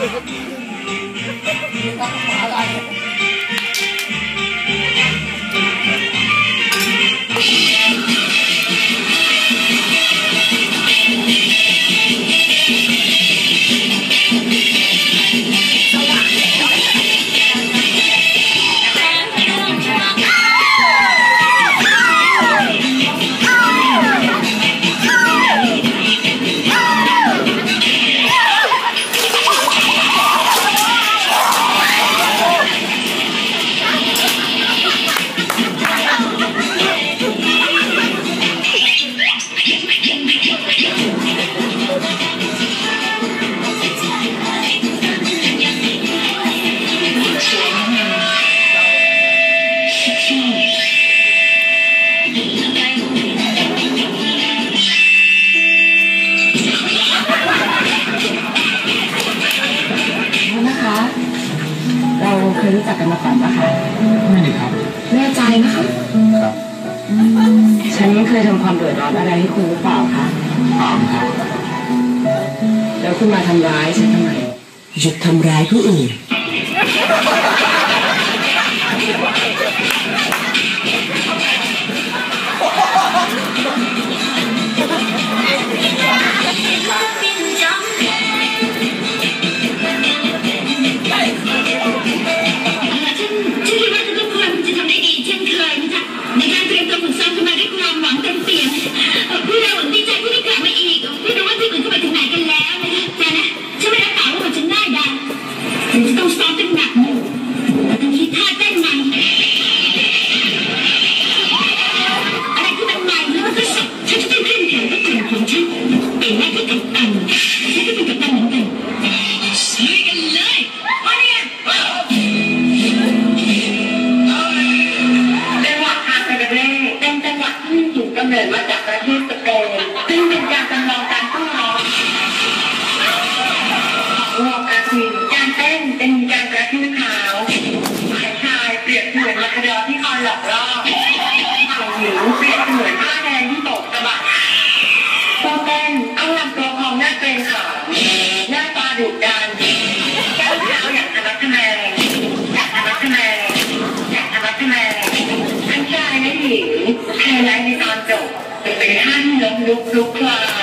Đừng có sợ! กันมาก่อนปะคะไม่ดีครับแน่ใจนะคะครับ ฉันเคยทำความเดือดร้อนอะไรให้คุณหรือเปล่าคะเปล่าครับ แล้วคุณมาทำร้ายฉันทำไมหยุดทำร้ายผู้อื่น Don't stop that move. หลอกล่อฝ่ายหญิงเปรียบเสมือนผ้าแดงที่ตกสะบัดตัวเต้นต้องนำตัวของหน้าเกรงขามหน้าตาดุดันก้าวเท้าอย่างทะนักทะแมงอยากทะนักทะแมงอยากทะนักทะแมงทั้งชายและหญิงไฮไลท์ในตอนจบเป็นท่าที่ล้มลุกลุกคลาน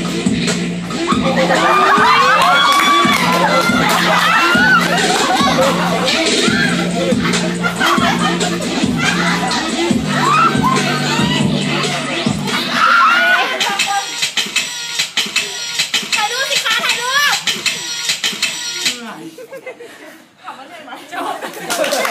他们那门叫。